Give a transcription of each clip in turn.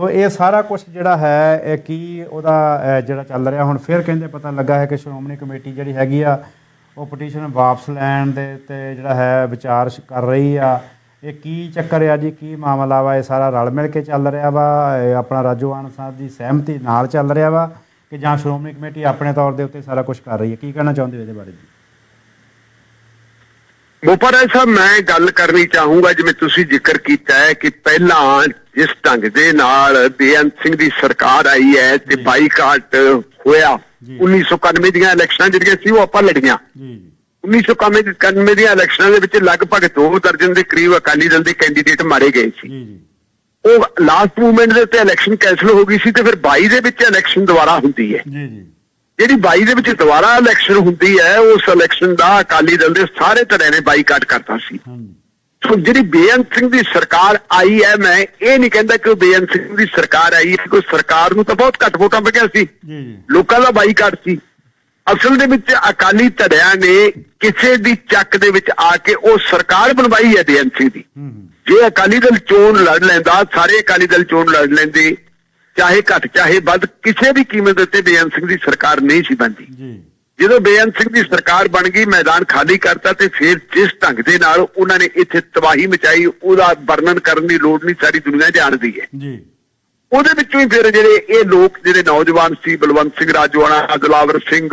ਸੋ ਇਹ ਸਾਰਾ ਕੁਝ ਜਿਹੜਾ ਹੈ, ਇਹ ਕੀ ਉਹਦਾ ਜਿਹੜਾ ਚੱਲ ਰਿਹਾ? ਹੁਣ ਫਿਰ ਕਹਿੰਦੇ ਪਤਾ ਲੱਗਾ ਹੈ ਕਿ ਸ਼੍ਰੋਮਣੀ ਕਮੇਟੀ ਜਿਹੜੀ ਹੈਗੀ ਆ, ਉਹ ਪਟੀਸ਼ਨ ਵਾਪਸ ਲੈਣ ਦੇ ਤੇ ਜਿਹੜਾ ਹੈ, ਵਿਚਾਰ ਕਰ ਰਹੀ ਆ। ਇਹ ਕੀ ਚੱਕਰ ਆ ਜੀ? ਕੀ ਮਾਮਲਾ ਵਾ? ਇਹ ਸਾਰਾ ਰਲ ਮਿਲ ਕੇ ਚੱਲ ਰਿਹਾ ਵਾ? ਆਪਣਾ ਰਾਜੋਆਨ ਸਾਹਿਬ ਦੀ ਸਹਿਮਤੀ ਨਾਲ ਚੱਲ ਰਿਹਾ ਵਾ ਕਿ ਜਾਂ ਸ਼੍ਰੋਮਣੀ ਕਮੇਟੀ ਆਪਣੇ ਤੌਰ ਦੇ ਉੱਤੇ ਸਾਰਾ ਕੁਝ ਕਰ ਰਹੀ ਹੈ? ਕੀ ਕਹਿਣਾ ਚਾਹੁੰਦੇ ਹੋ ਇਹਦੇ ਬਾਰੇ ਜੀ? ਗੋਪਾਲ ਸਾਹਿਬ ਮੈਂ ਗੱਲ ਕਰਨੀ ਚਾਹੂੰਗਾ ਜਿਵੇਂ ਤੁਸੀਂ ਜ਼ਿਕਰ ਕੀਤਾ ਹੈ ਕਿ ਪਹਿਲਾਂ ਜਿਸ ਢੰਗ ਦੇ ਨਾਲ ਬੇਅੰਤ ਸਿੰਘ ਦੀ ਸਰਕਾਰ ਆਈ ਹੈ ਤੇ। ਬਾਈਕਾਟ ਹੋਇਆ ਜੀ। 1991 ਦੀਆਂ ਇਲੈਕਸ਼ਨਾਂ ਜਿਹੜੀਆਂ ਸੀ ਉਹ ਆਪਾਂ ਲੜੀਆਂ। ਜੀ। ਜੀ 1991 ਦੀਆਂ ਇਲੈਕਸ਼ਨਾਂ ਦੇ ਵਿੱਚ ਲਗਭਗ 2 ਦਰਜਨ ਦੇ ਕਰੀਬ ਅਕਾਲੀ ਦਲ ਦੇ ਕੈਂਡੀਡੇਟ ਮਾਰੇ ਗਏ ਸੀ। ਜੀ ਉਹ ਲਾਸਟ ਮੂਵਮੈਂਟ ਦੇ ਉੱਤੇ ਇਲੈਕਸ਼ਨ ਕੈਂਸਲ ਹੋ ਗਈ ਸੀ ਤੇ ਫਿਰ 22 ਦੇ ਵਿੱਚ ਇਲੈਕਸ਼ਨ ਦੁਬਾਰਾ ਹੁੰਦੀ ਹੈ। ਜੀ ਜੀ। ਜਿਹੜੀ 22 ਦੇ ਵਿੱਚ ਦੁਬਾਰਾ ਇਲੈਕਸ਼ਨ ਹੁੰਦੀ ਹੈ ਉਸ ਇਲੈਕਸ਼ਨ ਦਾ ਅਕਾਲੀ ਦਲ ਦੇ ਸਾਰੇ ਧੜੇ ਨੇ ਬਾਈਕਾਟ ਕਰਤਾ ਸੀ। ਸੋ ਜਿਹੜੀ ਬੇਅੰਤ ਸਿੰਘ ਦੀ ਸਰਕਾਰ ਆਈ ਹੈ ਮੈਂ ਇਹ ਨਹੀਂ ਕਹਿੰਦਾ ਕਿ ਬੇਅੰਤ ਸਿੰਘ ਦੀ ਸਰਕਾਰ ਆਈ ਹੈ ਕੋਈ ਸਰਕਾਰ ਨੂੰ ਤਾਂ ਬਹੁਤ ਘੱਟ ਵੋਟਾਂ ਪਈਆਂ ਸੀ। ਲੋਕਾਂ ਦਾ ਬਾਈਕਾਟ ਸੀ। ਅਸਲ ਦੇ ਵਿੱਚ ਅਕਾਲੀ ਧੜਿਆਂ ਨੇ ਕਿਸੇ ਦੀ ਚੱਕ ਦੇ ਵਿੱਚ ਆ ਕੇ ਉਹ ਸਰਕਾਰ ਬਣਵਾਈ ਹੈ ਬੇਅੰਤ ਸਿੰਘ ਦੀ। ਜੇ ਅਕਾਲੀ ਦਲ ਚੋਣ ਲੜ ਲੈਂਦਾ ਸਾਰੇ ਅਕਾਲੀ ਦਲ ਚੋਣ ਲੜ ਲੈਂਦੇ ਚਾਹੇ ਘੱਟ ਚਾਹੇ ਵੱਧ ਕਿਸੇ ਵੀ ਕੀਮਤ ਦੇ ਉੱਤੇ ਬੇਅੰਤ ਸਿੰਘ ਦੀ ਸਰਕਾਰ ਨਹੀਂ ਸੀ ਬਣਦੀ। ਜੀ। ਜਦੋਂ ਬੇਅੰਤ ਸਿੰਘ ਦੀ ਸਰਕਾਰ ਬਣ ਗਈ ਮੈਦਾਨ ਖਾਲੀ ਕਰਤਾ ਤੇ ਫਿਰ ਜਿਸ ਢੰਗ ਦੇ ਨਾਲ ਉਹਨਾਂ ਨੇ ਇੱਥੇ ਤਬਾਹੀ ਮਚਾਈ ਉਹਦਾ ਵਰਣਨ ਕਰਨ ਦੀ ਲੋੜ ਨਹੀਂ ਸਾਰੀ ਦੁਨੀਆ ਜਾਣਦੀ ਹੈ। ਜੀ। ਉਹਦੇ ਵਿੱਚੋਂ ਹੀ ਫਿਰ ਜਿਹੜੇ ਇਹ ਲੋਕ ਜਿਹੜੇ ਨੌਜਵਾਨ ਸੀ ਬਲਵੰਤ ਸਿੰਘ ਰਾਜਵਾਨਾ ਦਲਾਵਰ ਸਿੰਘ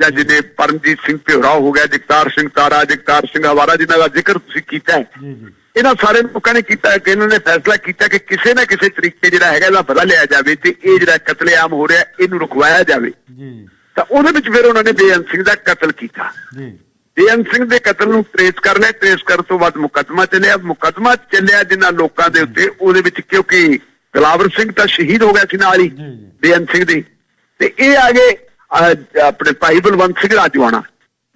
ਜਾਂ ਜਿਹਨੇ ਪਰਮਜੀਤ ਸਿੰਘ ਭਿਉਰਾ ਹੋ ਗਿਆ ਜਗਤਾਰ ਸਿੰਘ ਤਾਰਾ ਜਗਤਾਰ ਸਿੰਘ ਹਵਾਰਾ ਜਿਨ੍ਹਾਂ ਦਾ ਜ਼ਿਕਰ ਤੁਸੀਂ ਕੀਤਾ ਹੈ। ਜੀ ਜੀ। ਇਹਨਾਂ ਸਾਰੇ ਲੋਕਾਂ ਨੇ ਕੀਤਾ ਕਿ ਇਹਨਾਂ ਨੇ ਫੈਸਲਾ ਕੀਤਾ ਕਿ ਕਿਸੇ ਨਾ ਕਿਸੇ ਤਰੀਕੇ ਜਿਹੜਾ ਹੈਗਾ ਇਹਦਾ ਬਦਲਾ ਲਿਆ ਜਾਵੇ ਤੇ ਇਹ ਜਿਹੜਾ ਕਤਲੇਆਮ ਹੋ ਰਿਹਾ ਇਹਨੂੰ ਰੁਕਵਾਇਆ ਜਾਵੇ। ਜੀ। ਤਾਂ ਉਹਦੇ ਵਿੱਚ ਫਿਰ ਉਹਨਾਂ ਨੇ ਬੇਅੰਤ ਸਿੰਘ ਦਾ ਕਤਲ ਕੀਤਾ। ਜੀ। ਬੇਅੰਤ ਸਿੰਘ ਦੇ ਕਤਲ ਨੂੰ ਟ੍ਰੇਸ ਕਰ ਲਿਆ। ਟ੍ਰੇਸ ਕਰਨ ਤੋਂ ਬਾਅਦ ਮੁਕੱਦਮਾ ਚੱਲਿਆ। ਮੁਕੱਦਮਾ ਚੱਲਿਆ ਜਿਨ੍ਹਾਂ ਲੋਕਾਂ ਦੇ ਉੱਤੇ ਉਹਦੇ ਵਿੱਚ ਕਿਉਂਕਿ ਗਲਾਵਰ ਸਿੰਘ ਤਾਂ ਸ਼ਹੀਦ ਹੋ ਗਿਆ ਸੀ ਨਾਲ ਹੀ। ਬੇਅੰਤ ਸਿੰਘ ਦੀ। ਤੇ ਇਹ ਆ ਗਏ ਆਪਣੇ ਭਾਈ ਬਲਵੰਤ ਸਿੰਘ ਰਾਜਵਾਨਾ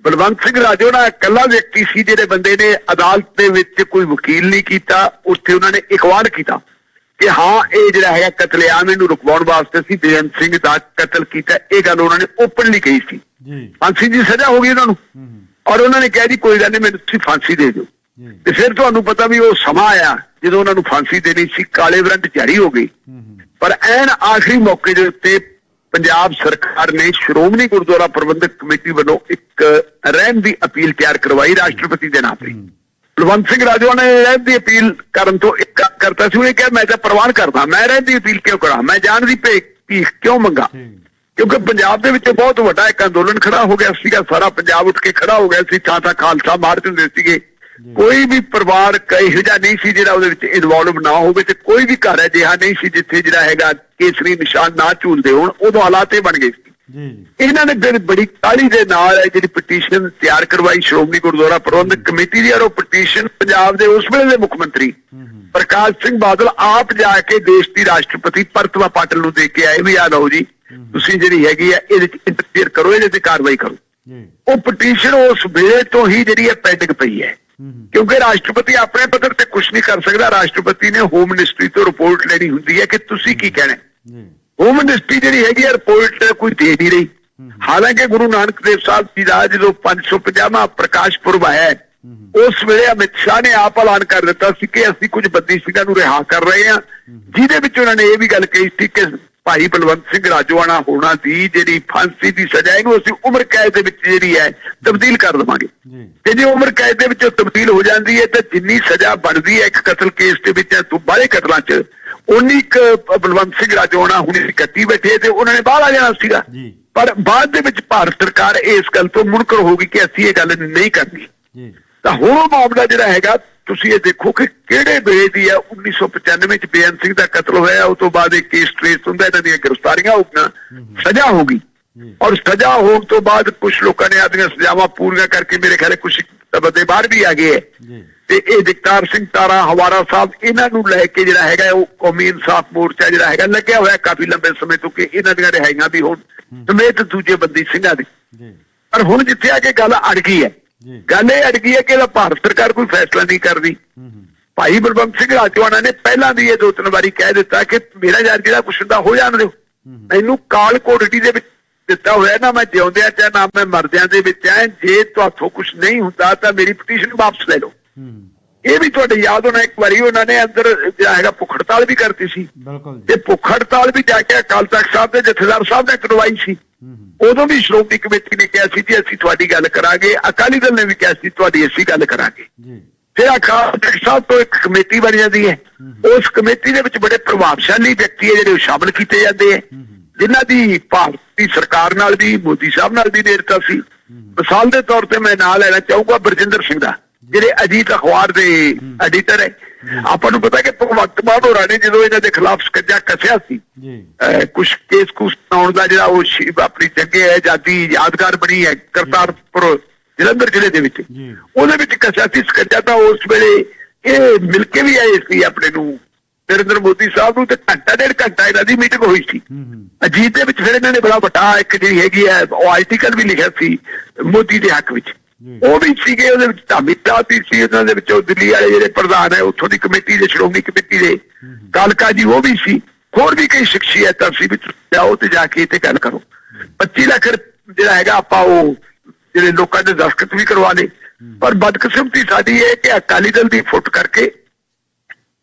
ਬਲਵੰਤ ਸਿੰਘ ਰਾਜਵਾਨਾ ਇਕੱਲਾ ਵਿਅਕਤੀ ਸੀ ਜਿਹੜੇ ਬੰਦੇ ਨੇ ਅਦਾਲਤ ਦੇ ਵਿੱਚ ਕੋਈ ਵਕੀਲ ਨਹੀਂ ਕੀਤਾ ਉੱਥੇ ਉਹਨਾਂ ਨੇ ਇਕਵਾਲ ਕੀਤਾ ਕਿ ਹਾਂ ਇਹ ਜਿਹੜਾ ਹੈਗਾ ਕਤਲੇਆਮ ਇਹਨੂੰ ਰੁਕਵਾਉਣ ਵਾਸਤੇ ਸੀ ਬੇਅੰਤ ਸਿੰਘ ਦਾ ਕਤਲ ਕੀਤਾ ਇਹ ਗੱਲ ਉਹਨਾਂ ਨੇ ਓਪਨਲੀ ਕਹੀ ਸੀ। ਜੀ। ਫਾਂਸੀ ਦੀ ਸਜ਼ਾ ਹੋ ਗਈ ਉਹਨਾਂ ਨੂੰ। ਔਰ ਉਹਨਾਂ ਨੇ ਕਿਹਾ ਜੀ ਕੋਈ ਗੱਲ ਨਹੀਂ ਮੈਨੂੰ ਤੁਸੀਂ ਫਾਂਸੀ ਦੇ ਦਿਓ। ਤੇ ਫਿਰ ਤੁਹਾਨੂੰ ਪਤਾ ਵੀ ਉਹ ਸਮਾਂ ਆਇਆ ਜਦੋਂ ਉਹਨਾਂ ਨੂੰ ਫਾਂਸੀ ਦੇਣੀ ਸੀ ਕਾਲੇ ਵਰੰਟ ਜਾਰੀ ਹੋ ਗਈ ਪਰ ਐਨ ਆਖਰੀ ਮੌਕੇ ਦੇ ਉੱਤੇ ਪੰਜਾਬ ਸਰਕਾਰ ਨੇ ਸ਼੍ਰੋਮਣੀ ਗੁਰਦੁਆਰਾ ਪ੍ਰਬੰਧਕ ਕਮੇਟੀ ਵੱਲੋਂ ਇੱਕ ਰਹਿਮ ਦੀ ਅਪੀਲ ਤਿਆਰ ਕਰਵਾਈ ਰਾਸ਼ਟਰਪਤੀ ਦੇ ਨਾਂ ਤੇ। ਬਲਵੰਤ ਸਿੰਘ ਰਾਜਵਾਨਾ ਨੇ ਰਹਿਮ ਦੀ ਅਪੀਲ ਕਰਨ ਤੋਂ ਇੱਕ ਕਰਤਾ ਸੀ ਉਹਨੇ ਕਿਹਾ ਮੈਂ ਤਾਂ ਪ੍ਰਵਾਨ ਕਰਦਾ ਮੈਂ ਰਹਿਮ ਦੀ ਅਪੀਲ ਕਿਉਂ ਕਰਾਂ? ਮੈਂ ਜਾਣ ਦੀ ਭੀਖ ਕਿਉਂ ਮੰਗਾ? ਕਿਉਂਕਿ ਪੰਜਾਬ ਦੇ ਵਿੱਚ ਬਹੁਤ ਵੱਡਾ ਇੱਕ ਅੰਦੋਲਨ ਖੜਾ ਹੋ ਗਿਆ ਸੀਗਾ ਸਾਰਾ ਪੰਜਾਬ ਉੱਠ ਕੇ ਖੜਾ ਹੋ ਗਿਆ ਸੀ ਥਾਂ ਥਾਂ ਖਾਲਸਾ ਮਾਰਚ ਹੁੰਦੇ ਸੀਗੇ। ਕੋਈ ਵੀ ਪਰਿਵਾਰ ਕਈ ਜਿਹਾ ਨਹੀਂ ਸੀ ਜਿਹੜਾ ਉਹਦੇ ਵਿੱਚ ਇਨਵੋਲਵ ਨਾ ਹੋਵੇ ਤੇ ਕੋਈ ਵੀ ਘਰ ਹੈ ਜਿਹਾ ਨਹੀਂ ਸੀ ਜਿੱਥੇ ਜਿਹੜਾ ਹੈਗਾ ਕੇਸਰੀ ਨਿਸ਼ਾਨ ਨਾ ਝੂਲਦੇ ਹੋਣ ਉਦੋਂ ਹਾਲਾਤ ਇਹ ਬਣ ਗਏ ਸੀ। ਜੀ। ਇਹਨਾਂ ਨੇ ਫਿਰ ਬੜੀ ਕਾਹਲੀ ਦੇ ਨਾਲ ਇਹ ਜਿਹੜੀ ਪਟੀਸ਼ਨ ਤਿਆਰ ਕਰਵਾਈ ਸ਼੍ਰੋਮਣੀ ਗੁਰਦੁਆਰਾ ਪ੍ਰਬੰਧਕ ਕਮੇਟੀ ਦੀ ਉਹ ਪਟੀਸ਼ਨ ਪੰਜਾਬ ਦੇ ਉਸ ਵੇਲੇ ਦੇ ਮੁੱਖ ਮੰਤਰੀ ਪ੍ਰਕਾਸ਼ ਸਿੰਘ ਬਾਦਲ ਆਪ ਜਾ ਕੇ ਦੇਸ਼ ਦੀ ਰਾਸ਼ਟਰਪਤੀ ਪ੍ਰਤਿਭਾ ਪਾਟਿਲ ਨੂੰ ਦੇ ਕੇ ਆਏ ਵੀ ਆ ਲਓ ਜੀ ਤੁਸੀਂ ਜਿਹੜੀ ਹੈਗੀ ਆ ਇਹਦੇ ਚ ਇੰਟਰਫੇਅਰ ਕਰੋ ਇਹਦੇ ਤੇ ਕਾਰਵਾਈ ਕਰੋ। ਉਹ ਪਟੀਸ਼ਨ ਉਸ ਵੇਲੇ ਤੋਂ ਹੀ ਜਿਹੜੀ ਹੈ ਪੈਂਡਿੰਗ ਪਈ ਹੂੰ। ਕਿਉਂਕਿ ਰਾਸ਼ਟਰਪਤੀ ਆਪਣੇ ਪੱਧਰ ਤੇ ਕੁਝ ਨਹੀਂ ਕਰ ਸਕਦਾ। ਰਾਸ਼ਟਰਪਤੀ ਨੇ ਹੋਮ ਮਿਨਿਸਟਰੀ ਤੋਂ ਰਿਪੋਰਟ ਲੈਣੀ ਹੁੰਦੀ ਹੈ ਕਿ ਤੁਸੀਂ ਕੀ ਕਹਿਣਾ ਹੈ। ਹੋਮ ਮਿਨਿਸਟਰੀ ਜਿਹੜੀ ਹੈਗੀ ਆ ਰਿਪੋਰਟ ਕੋਈ ਦੇ ਨਹੀਂ ਰਹੀ। ਹਾਲਾਂਕਿ ਗੁਰੂ ਨਾਨਕ ਦੇਵ ਸਾਹਿਬ ਜੀ ਦਾ ਜਦੋਂ 550ਵਾਂ ਪ੍ਰਕਾਸ਼ ਪੁਰਬ ਆਇਆ ਹੈ, ਉਸ ਵੇਲੇ ਅਮਿਤ ਸ਼ਾਹ ਨੇ ਆਪ ਐਲਾਨ ਕਰ ਦਿੱਤਾ ਸੀ ਕਿ ਅਸੀਂ ਕੁਝ ਬੰਦੀ ਸਿੰਘਾਂ ਨੂੰ ਰਿਹਾ ਕਰ ਰਹੇ ਹਾਂ। ਜਿਹਦੇ ਵਿੱਚ ਉਹਨਾਂ ਨੇ ਇਹ ਵੀ ਗੱਲ ਕਹੀ ਸੀ ਕਿ ਭਾਈ ਬਲਵੰਤ ਸਿੰਘ ਰਾਜਵਾਨਾ ਹੋਣਾ ਦੀ ਜਿਹੜੀ ਫਾਂਸੀ ਦੀ ਸਜ਼ਾ ਇਹਨੂੰ ਅਸੀਂ ਉਮਰ ਕੈਦ ਦੇ ਵਿੱਚ ਜਿਹੜੀ ਹੈ ਤਬਦੀਲ ਕਰ ਦੇਵਾਂਗੇ। ਜੀ। ਤੇ ਜੇ ਉਮਰ ਕੈਦ ਦੇ ਵਿੱਚੋਂ ਤਬਦੀਲ ਹੋ ਜਾਂਦੀ ਹੈ ਤਾਂ ਜਿੰਨੀ ਸਜ਼ਾ ਬਣਦੀ ਹੈ ਇੱਕ ਕਤਲ ਕੇਸ ਦੇ ਵਿੱਚ ਤੋਂ ਬਾਹਰੇ ਕਤਲਾਂ 'ਚ ਉਨੀ ਕੁ ਬਲਵੰਤ ਸਿੰਘ ਰਾਜੋਣਾ ਹੁਣੇ ਕੱਟੀ ਬੈਠੇ ਤੇ ਉਹਨਾਂ ਨੇ ਬਾਹਰ ਆ ਜਾਣਾ ਸੀਗਾ। ਪਰ ਬਾਅਦ ਦੇ ਵਿੱਚ ਭਾਰਤ ਸਰਕਾਰ ਇਸ ਗੱਲ ਤੋਂ ਮੁਨਕਰ ਹੋ ਗਈ ਕਿ ਅਸੀਂ ਇਹ ਗੱਲ ਨਹੀਂ ਕਰਨੀ। ਤਾਂ ਹੁਣ ਉਹ ਮਾਮਲਾ ਜਿਹੜਾ ਹੈਗਾ ਤੁਸੀਂ ਇਹ ਦੇਖੋ ਕਿ ਕਿਹੜੇ ਵੇਲੇ ਦੀ ਹੈ 1995 ਚ ਬੇਅੰਤ ਸਿੰਘ ਦਾ ਕਤਲ ਹੋਇਆ ਉਸ ਤੋਂ ਬਾਅਦ ਇਹ ਕੇਸ ਟ੍ਰੇਸ ਹੁੰਦਾ ਇਹਨਾਂ ਦੀਆਂ ਗ੍ਰਿਫਤਾਰੀਆਂ ਹੋ ਗਈਆਂ ਸਜ਼ਾ ਹੋ ਗਈ। ਔਰ ਸਜ਼ਾ ਹੋਣ ਤੋਂ ਬਾਅਦ ਕੁਝ ਲੋਕਾਂ ਨੇ ਆਪਣੀਆਂ ਸਜ਼ਾਵਾਂ ਪੂਰੀਆਂ ਕਰਕੇ ਮੇਰੇ ਖਿਆਲੇ ਕੁਝ ਬੰਦੇ ਬਾਹਰ ਵੀ ਆ ਗਏ ਤੇ ਇਹ ਜਗਤਾਰ ਸਿੰਘ ਤਾਰਾ ਹਵਾਰਾ ਸਾਹਿਬ ਇਹਨਾਂ ਨੂੰ ਲੈ ਕੇ ਜਿਹੜਾ ਹੈਗਾ ਉਹ ਕੌਮੀ ਇਨਸਾਫ ਮੋਰਚਾ ਜਿਹੜਾ ਹੈਗਾ ਲੱਗਿਆ ਹੋਇਆ ਕਾਫੀ ਲੰਬੇ ਸਮੇਂ ਤੋਂ ਕਿ ਇਹਨਾਂ ਦੀਆਂ ਰਿਹਾਈਆਂ ਵੀ ਹੋਣ ਸਮੇਤ ਦੂਜੇ ਬੰਦੀ ਸਿੰਘਾਂ ਦੀ। ਜੀ। ਪਰ ਹੁਣ ਜਿੱਥੇ ਆ ਕੇ ਗੱਲ ਅੜ ਗਈ ਹੈ ਜੀ। ਗੱਲ ਇਹ ਅੜ ਗਈ ਹੈ ਕਿ ਇਹਦਾ ਭਾਰਤ ਸਰਕਾਰ ਕੋਈ ਫੈਸਲਾ ਨਹੀਂ ਕਰਦੀ। ਭਾਈ ਬਲਵੰਤ ਸਿੰਘ ਰਾਜਵਾਨਾ ਨੇ ਪਹਿਲਾਂ ਵੀ ਇਹ ਦੋ ਤਿੰਨ ਵਾਰੀ ਕਹਿ ਦਿੱਤਾ ਕਿ ਮੇਰਾ ਯਾਰ ਜਿਹੜਾ ਕੁਛ ਹੁੰਦਾ ਹੋ ਜਾਣ ਦਿਓ। ਮੈਨੂੰ ਕਾਲ ਕੋਡਟੀ ਦੇ ਵਿੱਚ ਦਿੱਤਾ ਹੋਇਆ ਨਾ ਮੈਂ ਜਿਉਂਦਿਆਂ ਚ ਨਾ ਮੈਂ ਮਰਦਿਆਂ ਦੇ ਵਿੱਚ ਐ ਜੇ ਤੁਹਾਥੋਂ ਕੁਝ ਨਹੀਂ ਹੁੰਦਾ ਤਾਂ ਮੇਰੀ ਪਟੀਸ਼ਨ ਵਾਪਸ ਲੈ ਲਓ। ਇਹ ਵੀ ਤੁਹਾਡੇ ਯਾਦ ਹੋਣਾ ਇੱਕ ਵਾਰੀ ਉਹਨਾਂ ਨੇ ਅੰਦਰ ਜਿਹੜਾ ਹੈਗਾ ਭੁੱਖ ਹੜਤਾਲ ਵੀ ਕਰਤੀ ਸੀ। ਬਿਲਕੁਲ ਜੀ। ਤੇ ਭੁੱਖ ਹੜਤਾਲ ਵੀ ਜਾ ਕੇ ਅਕਾਲ ਤਖਤ ਸਾਹਿਬ ਦੇ ਜਥੇਦਾਰ ਸਾਹਿਬ ਨੇ ਕਰਵਾਈ ਸੀ। ਉਦੋਂ ਵੀ ਸ਼੍ਰੋਮਣੀ ਕਮੇਟੀ ਨੇ ਕਿਹਾ ਸੀ ਜੀ ਅਸੀਂ ਤੁਹਾਡੀ ਗੱਲ ਕਰਾਂਗੇ ਅਕਾਲੀ ਦਲ ਨੇ ਵੀ ਕਿਹਾ ਸੀ ਤੁਹਾਡੀ ਅਸੀਂ ਗੱਲ ਕਰਾਂਗੇ। ਜੀ। ਫਿਰ ਅਕਾਲ ਸਾਹਿਬ ਤੋਂ ਇੱਕ ਕਮੇਟੀ ਬਣ ਜਾਂਦੀ ਹੈ। ਉਸ ਕਮੇਟੀ ਦੇ ਵਿੱਚ ਬੜੇ ਪ੍ਰਭਾਵਸ਼ਾਲੀ ਵਿਅਕਤੀ ਹੈ ਜਿਹੜੇ ਉਹ ਸ਼ਾਮਲ ਕੀਤੇ ਜਾਂਦੇ ਹੈ। ਜਿਨ੍ਹਾਂ ਦੀ ਭਾਰਤੀ ਸਰਕਾਰ ਨਾਲ ਵੀ ਮੋਦੀ ਸਾਹਿਬ ਨਾਲ ਵੀ ਨੇੜਤਾ ਸੀ। ਮਿਸਾਲ ਦੇ ਤੌਰ ਤੇ ਮੈਂ ਨਾਂ ਲੈਣਾ ਚਾਹੂੰਗਾ ਬਰਜਿੰਦਰ ਸਿੰਘ ਦਾ ਜਿਹੜੇ ਅਜੀਤ ਅਖਬਾਰ ਦੇ ਐਡੀਟਰ ਹੈ। ਆਪਾਂ ਨੂੰ ਪਤਾ ਕਿ ਭਗਵੰਤ ਮਾਨ ਹੋਰਾਂ ਨੇ ਜਦੋਂ ਇਹਨਾਂ ਦੇ ਖਿਲਾਫ ਸਕੱਜਾ ਕੱਸਿਆ ਸੀ ਜੀ। ਕੁਝ ਕੇਸ ਕੁਸ ਆਉਣ ਦਾ ਜਿਹੜਾ ਉਹ ਆਪਣੀ ਜੰਗੇ ਆਜ਼ਾਦੀ ਯਾਦਗਾਰ ਬਣੀ ਹੈ ਕਰਤਾਰਪੁਰ ਜਲੰਧਰ ਜ਼ਿਲ੍ਹੇ ਦੇ ਵਿੱਚ। ਉਹਦੇ ਵਿੱਚ ਕੱਸਿਆ ਸੀ ਸਕੱਜਾ ਤਾਂ ਉਸ ਵੇਲੇ ਇਹ ਮਿਲ ਕੇ ਵੀ ਆਏ ਸੀ ਆਪਣੇ ਨੂੰ ਨਰਿੰਦਰ ਮੋਦੀ ਸਾਹਿਬ ਨੂੰ ਤੇ ਘੰਟਾ ਡੇਢ ਘੰਟਾ ਇਹਨਾਂ ਦੀ ਮੀਟਿੰਗ ਹੋਈ ਸੀ। ਹੂੰ ਹੂੰ। ਅਜੀਤ ਦੇ ਵਿੱਚ ਫਿਰ ਇਹਨਾਂ ਨੇ ਬੜਾ ਵੱਡਾ ਇੱਕ ਜਿਹੜੀ ਹੈਗੀ ਹੈ ਉਹ ਆਰਟੀਕਲ ਵੀ ਲਿਖਿਆ ਸੀ ਮੋਦੀ ਦੇ ਹੱਕ ਵਿੱਚ। ਉਹ ਵੀ ਸੀਗੇ ਉਹਦੇ ਵਿੱਚ ਧਾਮੀ ਸਾਹਿਬ ਵੀ ਸੀ ਉਹਨਾਂ ਦੇ ਵਿੱਚ ਦਿੱਲੀ ਵਾਲੇ ਜਿਹੜੇ ਪ੍ਰਧਾਨ ਹੈ ਉੱਥੋਂ ਦੀ ਕਮੇਟੀ ਦੇ ਸ਼੍ਰੋਮਣੀ ਕਮੇਟੀ ਦੇ। ਕਾਲਕਾ ਜੀ ਉਹ ਵੀ ਸੀ। ਹੋਰ ਵੀ ਕਈ ਸ਼ਖਸੀਅਤਾਂ ਸੀ ਵਿੱਚ ਜਾਓ ਤੇ ਜਾ ਕੇ ਤੇ ਗੱਲ ਕਰੋ। 25 ਲੱਖ ਜਿਹੜਾ ਹੈਗਾ ਆਪਾਂ ਉਹ ਜਿਹੜੇ ਲੋਕਾਂ ਦੇ ਦਸਤਖਤ ਵੀ ਕਰਵਾ ਲਏ। ਪਰ ਬਦਕਿਸਮਤੀ ਸਾਡੀ ਇਹ ਕਿ ਅਕਾਲੀ ਦਲ ਦੀ ਫੁੱਟ ਕਰਕੇ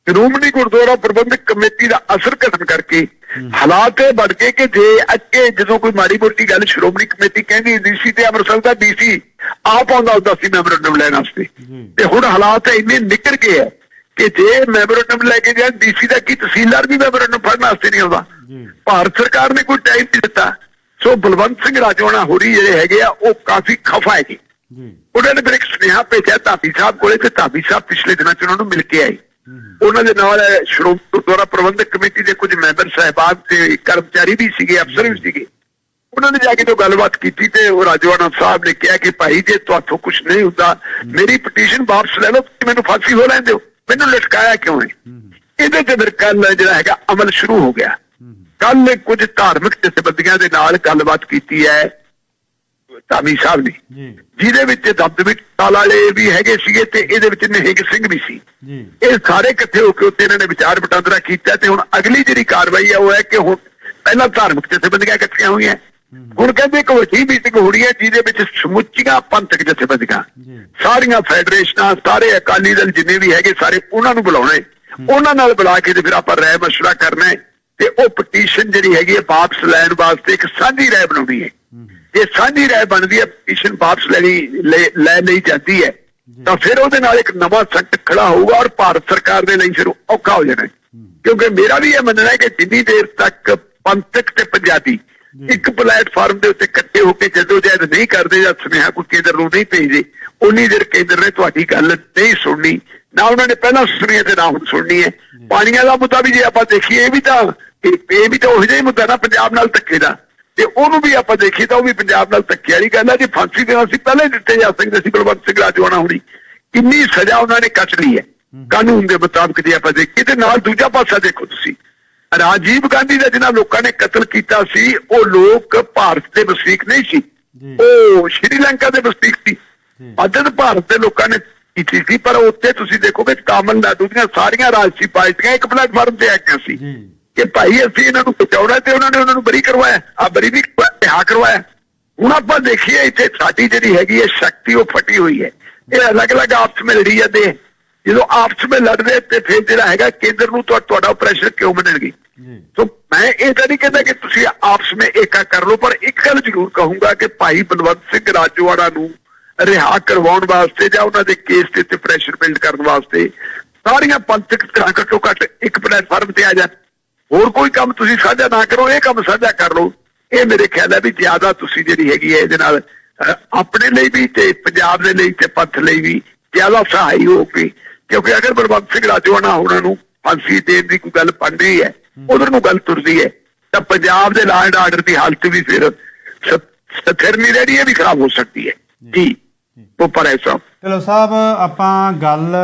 ਸ਼੍ਰੋਮਣੀ ਗੁਰਦੁਆਰਾ ਪ੍ਰਬੰਧਕ ਕਮੇਟੀ ਦਾ ਅਸਰ ਘਟਣ ਕਰਕੇ ਹਾਲਾਤ ਇਹ ਬਣ ਗਏ ਕਿ ਜੇ ਅੱਗੇ ਜਦੋਂ ਕੋਈ ਮਾੜੀ ਮੋਟੀ ਗੱਲ ਸ਼੍ਰੋਮਣੀ ਕਮੇਟੀ ਕਹਿੰਦੀ ਹੁੰਦੀ ਸੀ ਤੇ ਅੰਮ੍ਰਿਤਸਰ ਦਾ ਡੀਸੀ ਆਪ ਆਉਂਦਾ ਹੁੰਦਾ ਸੀ ਮੈਮੋਰੰਡਮ ਲੈਣ ਵਾਸਤੇ। ਜੀ। ਤੇ ਹੁਣ ਹਾਲਾਤ ਇੰਨੇ ਨਿਕਲ ਗਏ ਆ ਕਿ ਜੇ ਮੈਮੋਰੰਡਮ ਲੈ ਕੇ ਜਾਣ ਡੀਸੀ ਦਾ ਕੀ ਤਹਿਸੀਲਦਾਰ ਵੀ ਮੈਮੋਰੰਡਮ ਫੜਨ ਵਾਸਤੇ ਨਹੀਂ ਆਉਂਦਾ? ਜੀ। ਭਾਰਤ ਸਰਕਾਰ ਨੇ ਕੋਈ ਟਾਈਮ ਨਹੀਂ ਦਿੱਤਾ। ਸੋ ਬਲਵੰਤ ਸਿੰਘ ਰਾਜੋਣਾ ਹੋਰੀ ਜਿਹੜੇ ਹੈਗੇ ਆ ਉਹ ਕਾਫੀ ਖਫਾ ਹੈਗੇ। ਜੀ। ਉਹਨਾਂ ਨੇ ਫਿਰ ਇੱਕ ਸੁਨੇਹਾ ਭੇਜਿਆ ਧਾਬੀ ਸਾਹਿਬ ਕੋਲੇ ਤੇ ਧਾਬੀ ਸਾਹਿਬ ਪਿਛਲੇ ਦਿਨਾਂ 'ਚ ਉਹਨਾਂ ਨੂੰ ਮਿਲ ਕੇ ਆਏ। ਉਹਨਾਂ ਦੇ ਨਾਲ ਸ਼੍ਰੋਮਣੀ ਗੁਰਦੁਆਰਾ ਪ੍ਰਬੰਧਕ ਕਮੇਟੀ ਦੇ ਕੁਝ ਮੈਂਬਰ ਸਾਹਿਬਾਨ ਤੇ ਕਰਮਚਾਰੀ ਵੀ ਸੀਗੇ ਅਫਸਰ ਵੀ ਸੀਗੇ। ਉਹਨਾਂ ਨੇ ਜਾ ਕੇ ਜੋ ਗੱਲਬਾਤ ਕੀਤੀ ਤੇ ਉਹ ਰਾਜਵਾਨਾ ਸਾਹਿਬ ਨੇ ਕਿਹਾ ਕਿ ਭਾਈ ਜੇ ਤੁਹਾਥੋਂ ਕੁਝ ਨਹੀਂ ਹੁੰਦਾ ਮੇਰੀ ਪਟੀਸ਼ਨ ਵਾਪਸ ਲੈ ਲਓ ਮੈਨੂੰ ਫਾਂਸੀ ਹੋ ਲੈਣ ਦਿਓ। ਮੈਨੂੰ ਲਟਕਾਇਆ ਕਿਉਂ ਹੈ। ਇਹਦੇ ਤੇ ਫਿਰ ਕੱਲ ਜਿਹੜਾ ਹੈਗਾ ਅਮਲ ਸ਼ੁਰੂ ਹੋ ਗਿਆ। ਕੱਲ ਕੁਝ ਧਾਰਮਿਕ ਜਥੇਬੰਦੀਆਂ ਦੇ ਨਾਲ ਗੱਲਬਾਤ ਕੀਤੀ ਹੈ। ਧਾਮੀ ਸਾਹਿਬ ਨੇ। ਜਿਹਦੇ ਵਿੱਚ ਦਬਦਬੀ ਟਾਲ ਵਾਲੇ ਵੀ ਹੈਗੇ ਸੀਗੇ ਤੇ ਇਹਦੇ ਵਿੱਚ ਨਿਹੰਗ ਸਿੰਘ ਵੀ ਸੀ। ਇਹ ਸਾਰੇ ਇਕੱਠੇ ਹੋ ਕੇ ਉੱਤੇ ਇਹਨਾਂ ਨੇ ਵਿਚਾਰ ਵਟਾਂਦਰਾ ਕੀਤਾ ਤੇ ਹੁਣ ਅਗਲੀ ਜਿਹੜੀ ਕਾਰਵਾਈ ਹੈ ਉਹ ਹੈ ਕਿ ਹੁਣ ਪਹਿਲਾਂ ਧਾਰਮਿਕ ਜਥੇਬੰਦੀਆਂ ਇਕੱਠੀਆਂ ਹੋਈਆਂ। ਹੁਣ ਕਹਿੰਦੇ ਇੱਕ ਵੱਡੀ ਮੀਟਿੰਗ ਹੋਣੀ ਹੈ ਜਿਹਦੇ ਵਿੱਚ ਸਮੁੱਚੀਆਂ ਪੰਥਕ ਜਥੇਬੰਦੀਆਂ। ਸਾਰੀਆਂ ਫੈਡਰੇਸ਼ਨਾਂ ਸਾਰੇ ਅਕਾਲੀ ਦਲ ਜਿੰਨੇ ਵੀ ਹੈਗੇ ਸਾਰੇ ਉਹਨਾਂ ਨੂੰ ਬੁਲਾਉਣਾ ਹੈ। ਉਹਨਾਂ ਨਾਲ ਬੁਲਾ ਕੇ ਤੇ ਫਿਰ ਆਪਾਂ ਰਾਏ ਮਸ਼ਵਰਾ ਕਰਨਾ ਹੈ ਤੇ ਉਹ ਪਟੀਸ਼ਨ ਜਿਹੜੀ ਹੈਗੀ ਹੈ ਵਾਪਸ ਲੈਣ ਵਾਸਤੇ ਇੱਕ ਸਾਂਝੀ ਰਾਏ ਬਣਾਉਣੀ ਹੈ। ਜੇ ਸਾਂਝੀ ਰਾਏ ਬਣਦੀ ਹੈ ਪਟੀਸ਼ਨ ਵਾਪਸ ਲੈਣੀ ਲੈ ਲਈ ਜਾਂਦੀ ਹੈ। ਤਾਂ ਫਿਰ ਉਹਦੇ ਨਾਲ ਇੱਕ ਨਵਾਂ ਸੰਕਟ ਖੜਾ ਹੋਊਗਾ ਔਰ ਭਾਰਤ ਸਰਕਾਰ ਦੇ ਲਈ ਫਿਰ ਔਖਾ ਹੋ ਜਾਣਾ। ਕਿਉਂਕਿ ਮੇਰਾ ਵੀ ਇਹ ਮੰਨਣਾ ਹੈ ਕਿ ਜਿੰਨੀ ਦੇਰ ਤੱਕ ਪੰਥਕ ਤੇ ਪੰਜਾਬੀ ਇੱਕ ਪਲੇਟਫਾਰਮ ਦੇ ਉੱਤੇ ਇਕੱਠੇ ਹੋ ਕੇ ਜਦੋਂ ਜਦ ਨਹੀਂ ਕਰਦੇ ਜਾਂ ਸੁਨੇਹਾ ਕੋਈ ਕੇਂਦਰ ਨੂੰ ਨਹੀਂ ਭੇਜਦੇ ਉਨੀ ਦੇਰ ਕੇਂਦਰ ਨੇ ਤੁਹਾਡੀ ਗੱਲ ਨਹੀਂ ਸੁਣਨੀ। ਨਾ ਉਹਨਾਂ ਨੇ ਪਹਿਲਾਂ ਸੁਣੀ ਤੇ ਨਾ ਹੁਣ ਸੁਣਨੀ ਹੈ। ਪਾਣੀਆਂ ਦਾ ਮੁੱਦਾ ਵੀ ਜੇ ਆਪਾਂ ਦੇਖੀਏ ਇਹ ਵੀ ਤਾਂ ਇਹ ਇਹ ਵੀ ਤਾਂ ਉਹੋ ਜਿਹਾ ਹੀ ਮੁੱਦਾ ਨਾ ਪੰਜਾਬ ਨਾਲ ਧੱਕੇ ਦਾ। ਤੇ ਉਹਨੂੰ ਵੀ ਆਪਾਂ ਦੇਖੀਏ ਤਾਂ ਉਹ ਵੀ ਪੰਜਾਬ ਨਾਲ ਧੱਕੇ ਵਾਲੀ ਗੱਲ ਹੈ ਜੇ ਫਾਂਸੀ ਦੇਣਾ ਸੀ ਪਹਿਲੇ ਦਿੱਤੇ ਜਾ ਸਕਦੇ ਸੀ ਬਲਵੰਤ ਸਿੰਘ ਰਾਜਵਾਨਾ ਹੁਣੀ ਕਿੰਨੀ ਸਜ਼ਾ ਉਹਨਾਂ ਨੇ ਕੱਟ ਲਈ ਹੈ। ਕਾਨੂੰਨ ਦੇ ਮੁਤਾਬਕ ਜੇ ਆਪਾਂ ਦੇਖੀਏ ਤੇ ਨਾਲ ਦੂਜਾ ਪਾਸਾ ਦੇਖੋ ਤੁਸੀਂ। ਰਾਜੀਵ ਗਾਂਧੀ ਦਾ ਜਿਹਨਾਂ ਲੋਕਾਂ ਨੇ ਕਤਲ ਕੀਤਾ ਸੀ ਉਹ ਲੋਕ ਭਾਰਤ ਦੇ ਵਸਨੀਕ ਨਹੀਂ ਸੀ। ਉਹ ਸ਼੍ਰੀਲੰਕਾ ਦੇ ਵਸਨੀਕ ਸੀ। ਮਦਦ ਭਾਰਤ ਦੇ ਲੋਕਾਂ ਨੇ ਕੀਤੀ ਸੀ ਪਰ ਉੱਥੇ ਤੁਸੀਂ ਦੇਖੋਗੇ ਤਾਮਿਲਨਾਡੂ ਦੀਆਂ ਸਾਰੀਆਂ ਰਾਜਸੀ ਪਾਰਟੀਆਂ ਇੱਕ ਪਲੇਟਫਾਰਮ ਤੇ ਆ ਗਈਆਂ ਸੀ ਕਿ ਭਾਈ ਅਸੀਂ ਇਹਨਾਂ ਨੂੰ ਬਚਾਉਣਾ ਤੇ ਉਹਨਾਂ ਨੇ ਉਹਨਾਂ ਨੂੰ ਬਰੀ ਕਰਵਾਇਆ। ਆ ਬਰੀ ਵੀ ਰਿਹਾ ਕਰਵਾਇਆ। ਹੁਣ ਆਪਾਂ ਦੇਖੀਏ ਇੱਥੇ ਸਾਡੀ ਜਿਹੜੀ ਹੈਗੀ ਹੈ ਸ਼ਕਤੀ ਉਹ ਫਟੀ ਹੋਈ ਹੈ। ਇਹ ਅਲੱਗ-ਅਲੱਗ ਆਪਸ ਵਿੱਚ ਲੜੀ ਜਾਂਦੇ। ਜਦੋਂ ਆਪਸ ਵਿੱਚ ਲੜਦੇ ਤੇ ਫਿਰ ਜਿਹੜਾ ਹੈਗਾ ਕੇਂਦਰ ਨੂੰ ਤੁਹਾ- ਤੁਹਾਡਾ ਪ੍ਰੈਸ਼ਰ ਕਿਉਂ ਜੀ। ਸੋ ਮੈਂ ਇਹ ਤਾਂ ਨਹੀਂ ਕਹਿੰਦਾ ਕਿ ਤੁਸੀਂ ਆਪਸ ਵਿੱਚ ਏਕਾ ਕਰ ਲਓ ਪਰ ਇੱਕ ਗੱਲ ਜ਼ਰੂਰ ਕਹੂੰਗਾ ਕਿ ਭਾਈ ਬਲਵੰਤ ਸਿੰਘ ਰਾਜੋਆੜਾ ਨੂੰ ਰਿਹਾ ਕਰਵਾਉਣ ਵਾਸਤੇ ਜਾਂ ਉਹਨਾਂ ਦੇ ਕੇਸ ਤੇ ਪ੍ਰੈਸ਼ਰ ਬਿਲਡ ਕਰਨ ਵਾਸਤੇ ਸਾਰੀਆਂ ਪੰਥਕ ਧਿਰਾਂ ਘੱਟੋ ਘੱਟ ਇੱਕ ਪਲੇਟਫਾਰਮ ਤੇ ਆ ਜਾਣ ਹੋਰ ਕੋਈ ਕੰਮ ਤੁਸੀਂ ਸਾਂਝਾ ਨਾ ਕਰੋ ਇਹ ਕੰਮ ਸਾਂਝਾ ਕਰ ਲਓ। ਇਹ ਮੇਰੇ ਖਿਆਲ ਹੈ ਵੀ ਜ਼ਿਆਦਾ ਤੁਸੀਂ ਜਿਹੜੀ ਹੈਗੀ ਹੈ ਇਹਦੇ ਨਾਲ ਆਪਣੇ ਲਈ ਵੀ ਤੇ ਪੰਜਾਬ ਦੇ ਲਈ ਤੇ ਪੰਥ ਲਈ ਵੀ ਜ਼ਿਆਦਾ ਸਹਾਈ ਹੋ ਕੇ ਕਿਉਂਕਿ ਅਗਰ ਬਲਵੰਤ ਸਿੰਘ ਰਾਜੋਆਣਾ ਉਹਨਾਂ ਨੂੰ ਫਾਂਸੀ ਦੇਣ ਦੀ ਕੋਈ ਗੱਲ ਰਹੀ ਹੈ ਉਧਰ ਨੂੰ ਗੱਲ ਤੁਰਦੀ ਹੈ ਤਾਂ ਪੰਜਾਬ ਦੇ ਲਾਅ ਐਂਡ ਆਰਡਰ ਦੀ ਹਾਲਤ ਵੀ ਫਿਰ ਸਥਿਰ ਨਹੀਂ ਰਹਿਣੀ ਇਹ ਵੀ ਖਰਾਬ ਹੋ ਸਕਦੀ ਹੈ। ਜੀ। ਉਹ ਪਰ ਐਸਾ ਚਲੋ ਸਾਹਿਬ ਆਪਾਂ ਗੱਲ